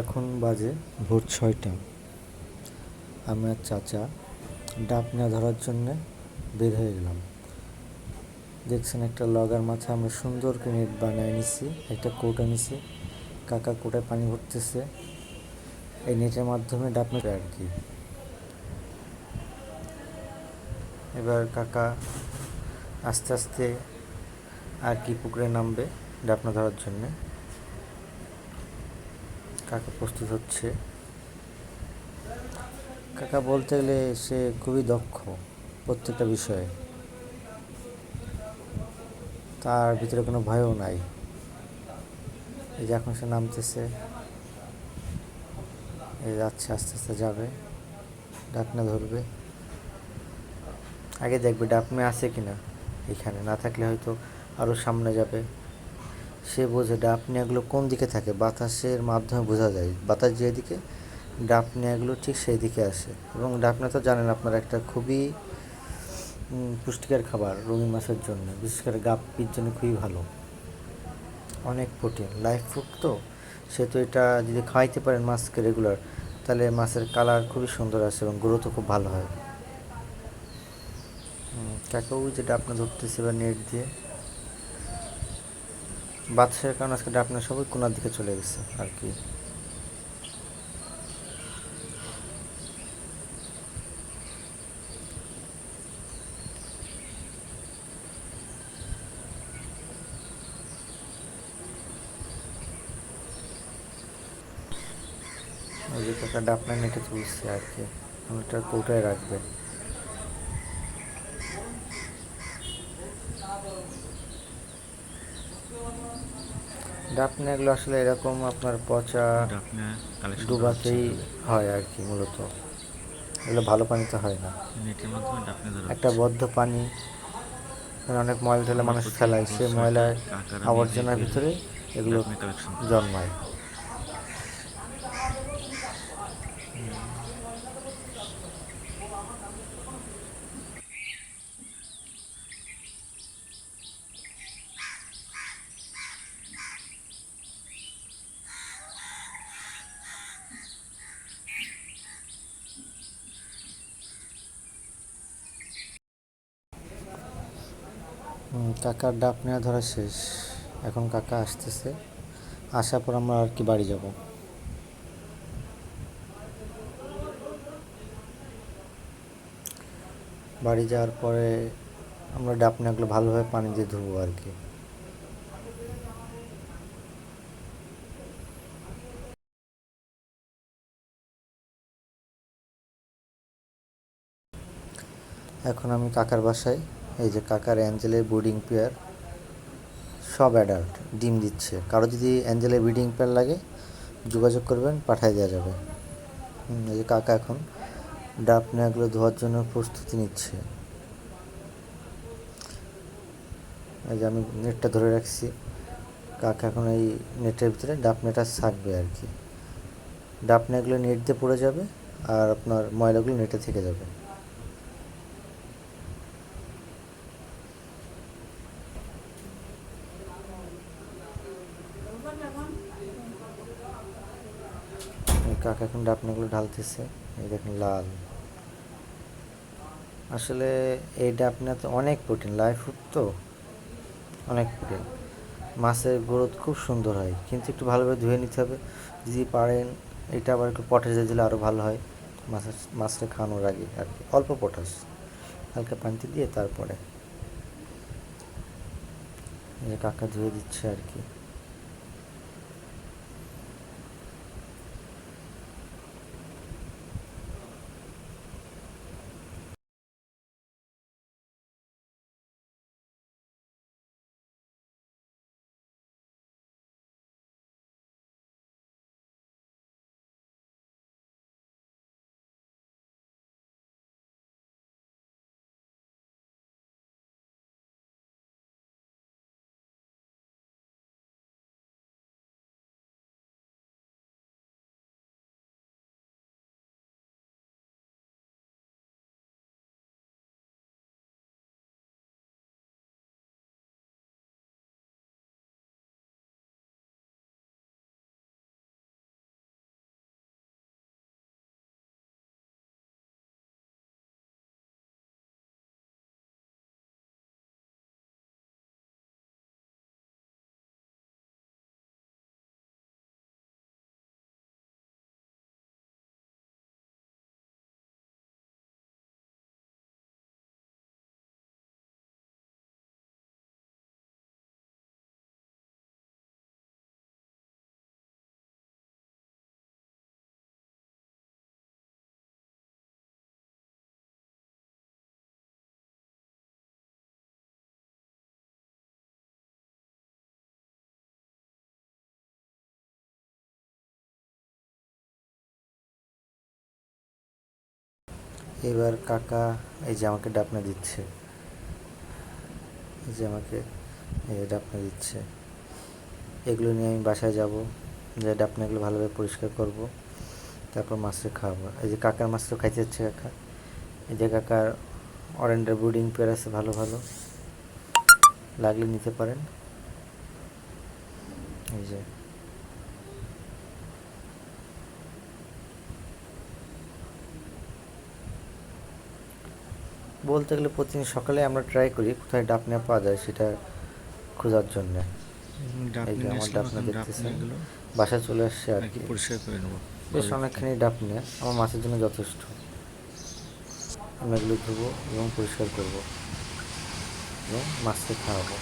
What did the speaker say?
এখন বাজে ভোর ছয়টা। আমি আর চাচা ডাবনা ধরার জন্যে বের হয়ে গেলাম। দেখছেন একটা লগার মাথায় আমরা সুন্দর করে নেট বানিয়ে নিছি, একটা কৌটা নিছি। কাকা কোটায় পানি ভরতেছে। এই নেটের মাধ্যমে ডাব নেবে আর কি। এবার কাকা আস্তে আস্তে আর কি পুকুরে নামবে ডাবনা ধরার জন্যে। কাকা প্রস্তুত হচ্ছে। কাকা বলতে গেলে সে খুবই দক্ষ প্রত্যেকটা বিষয়ে। তার ভিতরে কোনো ভয়ও নাই। এই যে এখন সে নামতেছে এই যাচ্ছে, আস্তে আস্তে যাবে, ডাকনা ধরবে। আগে দেখবে ডাকনা আছে কিনা এখানে, না থাকলে হয়তো আরও সামনে যাবে। সে বোঝে ডাপনিয়াগুলো কোন দিকে থাকে? বাতাসের মাধ্যমে বোঝা যায়। বাতাস যেদিকে ডাপনিয়াগুলো ঠিক সেই দিকে আসে। এবং ডাপনা তো জানেন, আপনারা একটা খুবই পুষ্টিকর খাবার রঙিন মাছের জন্য। বিশেষ করে গাপ্পির জন্য খুবই ভালো। অনেক প্রোটিন। লাইফ ফুড তো? সে তো এটা যদি খাওয়াইতে পারেন মাছকে রেগুলার, তাহলে মাছের কালার খুবই সুন্দর আসে এবং গ্রোথও খুব ভালো হয়। কাকা ওই যে ডাপনা ধরতেছে বা নেট দিয়ে? বাতাসের কারণে আজকে ডাপনা সবাই কোনার দিকে চলে গেছে আর কি। ওই ডাপনা নেটে তুলছে আর কি। ওটা কৌটায় রাখবে। ডাপনা এগুলো আসলে এরকম আপনার পচা ডুবাতেই হয় আর কি মূলত। এগুলো ভালো পানিতে হয় না। একটা বদ্ধ পানি অনেক ময়লা ঠেলে মানুষ ফেলায় সে ময়লার আবর্জনার ভিতরে এগুলো জন্মায়। কাকার ডাব নেওয়া ধরা শেষ। এখন কাকা আসতেছে। আসার পর আমরা আর কি বাড়ি যাব? বাড়ি যাওয়ার পরে আমরা ডাবনাগুলো ভালোভাবে পানি দিয়ে ধুবো আর কি। এখন আমি কাকার বাসায়। এই যে কাকার অ্যাঞ্জেলের ব্রিডিং পেয়ার, সব অ্যাডাল্ট ডিম দিচ্ছে। কারও যদি অ্যাঞ্জেলের ব্রিডিং পেয়ার লাগে, যোগাযোগ করবেন, পাঠিয়ে দেওয়া যাবে। এই যে কাকা এখন ডাব নেয়াগুলো ধোয়ার জন্য প্রস্তুতি নিচ্ছে। এই যে আমি নেটটা ধরে রাখছি। কাকা এখন এই নেটের ভিতরে ডাব নেটা থাকবে আর কি। ডাব নেগুলো নেট দিয়ে পড়ে যাবে, আর আপনার ময়লাগুলো নেটে থেকে যাবে এই কাকা এখন ডাপনাগুলো ঢালতেছে। এই দেখেন লাল। আসলে এই ডাবনাতে অনেক প্রোটিন, লাইফ ফুড তো অনেক প্রোটিন। মাছের গ্রোথ খুব সুন্দর হয়, কিন্তু একটু ভালোভাবে ধুয়ে নিতে হবে। যদি পারেন, এটা আবার একটু পটাশ দিয়ে দিলে আরও ভালো হয়। মাছের মাছটা খাওয়ানোর আগে আর কি, অল্প পটাশ। হালকা পানিতে দিয়ে তারপরে কাকা ধুয়ে দিচ্ছে আর কি। এবার কাকা এই যে আমাকে ডাপনা দিচ্ছে। এই যে আমাকে ডাপনা দিচ্ছে। এগুলো নিয়ে আমি বাসায় যাব, যে ডাপনাগুলো ভালোভাবে পরিষ্কার করব, তারপর মাছটা খাওয়াবো। এই যে কাকার মাছটা খাইতে হচ্ছে কাকা। এই যে কাকার অরেন্ডার ব্রিডিং পেয়ার আছে ভালো ভালো। লাগলে নিতে পারেন। এই যে বলতে গেলে প্রতিদিন সকালে আমরা ট্রাই করি কোথায় ডাপনা পাওয়া যায় সেটা খোঁজার জন্য। আমার ডাপনা দেখতেছেন। চলে আসছে আর কি কি। পরিষ্কার করে নেব? বেশ অনেকখানি ডাপনে আমার মাছের জন্য যথেষ্ট। আমি এগুলো ধুবো এবং পরিষ্কার করব এবং মাছকে খাওয়াবো।